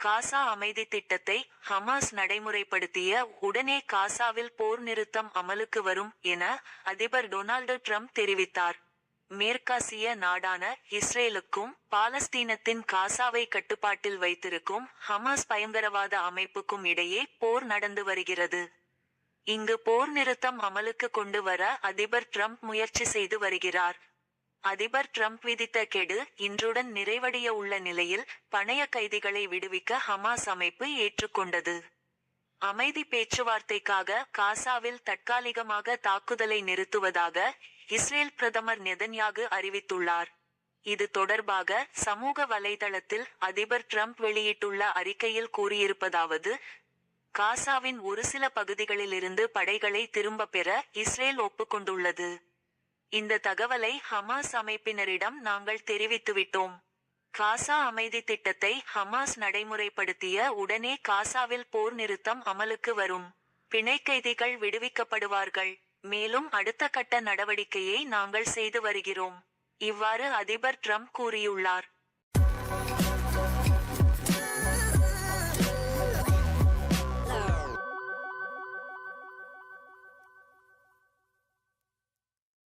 காசா அமைதி திட்டத்தை ஹமாஸ் நடைமுறைப்படுத்திய உடனே காசாவில் போர் நிறுத்தம் அமலுக்கு வரும் என அதிபர் டொனால்டு ட்ரம்ப் தெரிவித்தார். மேற்காசிய நாடான இஸ்ரேலுக்கும் பாலஸ்தீனத்தின் காசாவை கட்டுப்பாட்டில் வைத்திருக்கும் ஹமாஸ் பயங்கரவாத அமைப்புக்கும் இடையே போர் நடந்து வருகிறது. இங்கு போர் நிறுத்தம் அமலுக்கு கொண்டு வர அதிபர் ட்ரம்ப் முயற்சி செய்து வருகிறார். அதிபர் ட்ரம்ப் விதித்த கெடு இன்றுடன் நிறைவடைய உள்ள நிலையில் பணைய கைதிகளை விடுவிக்க ஹமாஸ் அமைப்பு ஏற்றுக்கொண்டது. அமைதி பேச்சுவார்த்தைக்காக காசாவில் தற்காலிகமாக தாக்குதலை நிறுத்துவதாக இஸ்ரேல் பிரதமர் நெதன்யாகு அறிவித்துள்ளார். இது தொடர்பாக சமூக வலைதளத்தில் அதிபர் ட்ரம்ப் வெளியிட்டுள்ள அறிக்கையில் கூறியிருப்பதாவது காசாவின் ஒரு சில பகுதிகளிலிருந்து படைகளை திரும்பப் பெற இஸ்ரேல் ஒப்புக்கொண்டுள்ளது. இந்த தகவலை ஹமாஸ் அமைப்பினரிடம் நாங்கள் தெரிவித்துவிட்டோம். காசா அமைதி திட்டத்தை ஹமாஸ் நடைமுறைப்படுத்திய உடனே காசாவில் போர் நிறுத்தம் அமலுக்கு வரும். பிணை கைதிகள் விடுவிக்கப்படுவார்கள். மேலும் அடுத்த கட்ட நடவடிக்கையை நாங்கள் செய்து வருகிறோம். இவ்வாறு அதிபர் ட்ரம்ப் கூறியுள்ளார்.